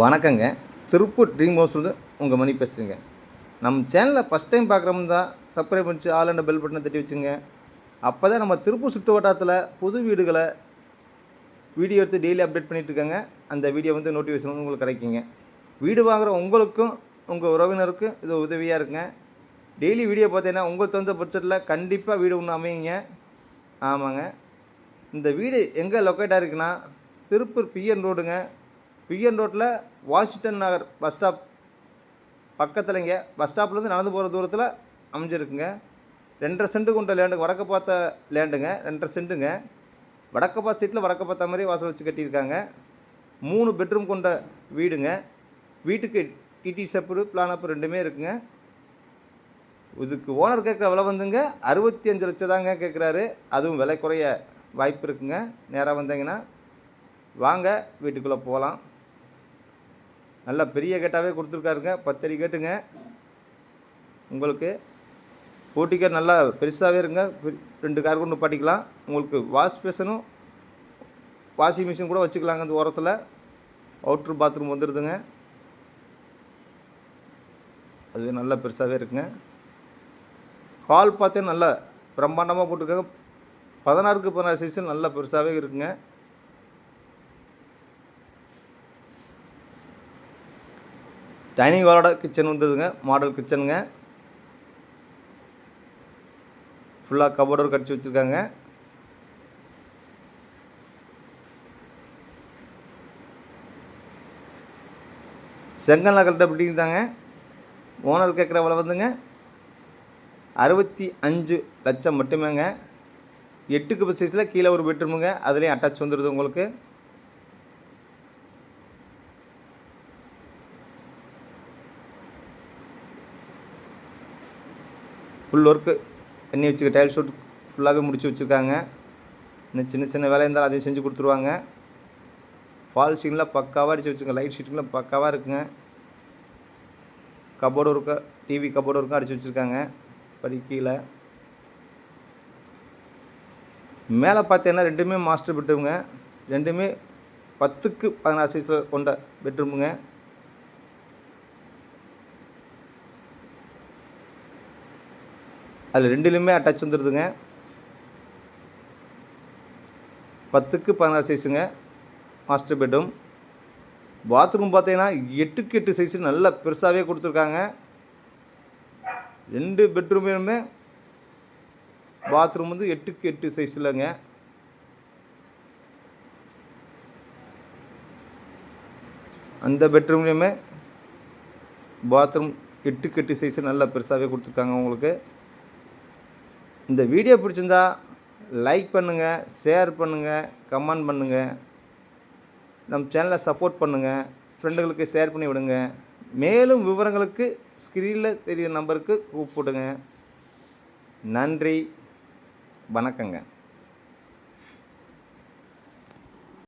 வணக்கங்க. திருப்பூர் ட்ரீம் ஹவுஸ்லேருந்து உங்கள் மணி பேசுகிறேங்க நம்ம சேனலை ஃபஸ்ட் டைம் பார்க்குறோம்னா தான் சப்ஸ்கிரைப் பண்ணிச்சு ஆல் அண்ட் பெல் பட்டனை தட்டி வச்சுங்க. அப்போ தான் நம்ம திருப்பூர் சுற்று வட்டாரத்தில் புது வீடுகளை வீடியோ எடுத்து டெய்லி அப்டேட் பண்ணிட்டு அந்த வீடியோ வந்து நோட்டிஃபிகேஷன் வந்து உங்களுக்கு கிடைக்குங்க. வீடு வாங்குற உங்களுக்கும் உங்கள் உறவினருக்கும் இது உதவியாக இருக்குங்க. டெய்லி வீடியோ பார்த்தீங்கன்னா உங்களுக்கு தகுந்த பட்ஜெட்டில் கண்டிப்பாக வீடு ஒன்று அமையுங்க. ஆமாங்க. இந்த வீடு எங்கே லொக்கேட்டாக இருக்குன்னா திருப்பூர் பிஎன் ரோடுங்க பிஎன் ரோட்டில் வாஷிங்டன் நகர் பஸ் ஸ்டாப் பக்கத்துலங்க பஸ் ஸ்டாப்லேருந்து நடந்து போகிற தூரத்தில் அமைஞ்சிருக்குங்க. ரெண்டரை சென்ட்டு கொண்ட லேண்டுங்க வடக்க பார்த்த லேண்டுங்க ரெண்டரை சென்ட்டுங்க. வடக்க பார்த்த சீட்டில் வடக்க பார்த்த மாதிரி வாசல் வச்சு கட்டியிருக்காங்க. மூணு பெட்ரூம் கொண்ட வீடுங்க. வீட்டுக்கு டிடி செப்பு பிளான் அப்பு ரெண்டுமே இருக்குங்க. இதுக்கு ஓனர் கேட்குற விலை வந்துங்க அறுபத்தி அஞ்சு லட்சம் தாங்க கேட்குறாரு. அதுவும் விலை குறைய வாய்ப்பு இருக்குங்க. நேராக வந்தீங்கன்னா வாங்க வீட்டுக்குள்ளே போகலாம். நல்ல பெரிய கேட்டாகவே கொடுத்துருக்காருங்க. பத்தடி கேட்டுங்க. உங்களுக்கு போட்டிக்கார் நல்லா பெருசாகவே இருங்க. ரெண்டு கார் கொண்டு பாட்டிக்கலாம். உங்களுக்கு வாஷ் பேஷனும் வாஷிங் மிஷின் கூட வச்சுக்கலாங்க அந்த ஓரத்தில். அவுட்ரு பாத்ரூம் வந்துடுதுங்க அது நல்லா பெருசாகவே இருக்குங்க. ஹால் பார்த்தே நல்லா பிரம்மாண்டமாக போட்டிருக்காங்க. பதினாறுக்கு பதினாறு சைஸும் நல்லா பெருசாகவே இருக்குங்க. டைனிங் ஹாலோட கிச்சன் வந்துடுதுங்க மாடல் கிச்சனுங்க. ஃபுல்லாக கபோர்டர் கடிச்சு வச்சுருக்காங்க. செங்கல் நகர்கிட்ட பில்டிங் தாங்க. ஓனர் கேட்குற விலை வந்துங்க. அறுபத்தி அஞ்சு லட்சம் மட்டுமேங்க. எட்டுக்கு சைஸில் கீழே ஒரு பெட்ரூமுங்க அதுலேயும் அட்டாச் வந்துடுது உங்களுக்கு. ஃபுல் ஒர்க்கு பண்ணி வச்சுக்க டைல் ஷூட் ஃபுல்லாகவே முடிச்சு வச்சுருக்காங்க. இன்னும் சின்ன சின்ன வேலை இருந்தாலும் அதையும் செஞ்சு கொடுத்துருவாங்க. ஃபால் சீன்லாம் பக்காவாக அடித்து வச்சுருங்க லைட் ஷீட்டுலாம் பக்காவாக இருக்குங்க. கபோர்டு ஒர்க்கு டிவி கபோர்டு ஒர்க்கும் அடித்து வச்சுருக்காங்க. படி கீழே. மேலே பார்த்தீங்கன்னா ரெண்டுமே மாஸ்டர் பெட்ரூமுங்க ரெண்டுமே பத்துக்கு பதினாறு சைஸில் கொண்ட பெட்ரூமுங்க அதில் ரெண்டுலேயுமே அட்டாச் வந்துடுதுங்க பத்துக்கு பதினாறு சைஸுங்க மாஸ்டர் பெட்ரூம் பாத்ரூம் பார்த்தீங்கன்னா எட்டுக்கு எட்டு சைஸு நல்லா பெருசாகவே கொடுத்துருக்காங்க. ரெண்டு பெட்ரூமுமே பாத்ரூம் வந்து எட்டுக்கு எட்டு சைஸ்லங்க அந்த பெட்ரூம்லேயுமே பாத்ரூம் எட்டுக்கு எட்டு சைஸு நல்லா பெருசாகவே கொடுத்துருக்காங்க உங்களுக்கு. இந்த வீடியோ பிடிச்சிருந்தா லைக் பண்ணுங்கள் ஷேர் பண்ணுங்கள் கமெண்ட் பண்ணுங்கள் நம்ம சேனலை சப்போர்ட் பண்ணுங்கள் ஃப்ரெண்டுகளுக்கு ஷேர் பண்ணி விடுங்க. மேலும் விவரங்களுக்கு ஸ்க்ரீனில் தெரியும் நம்பருக்கு கூப்பிடுங்க நன்றி வணக்கங்க.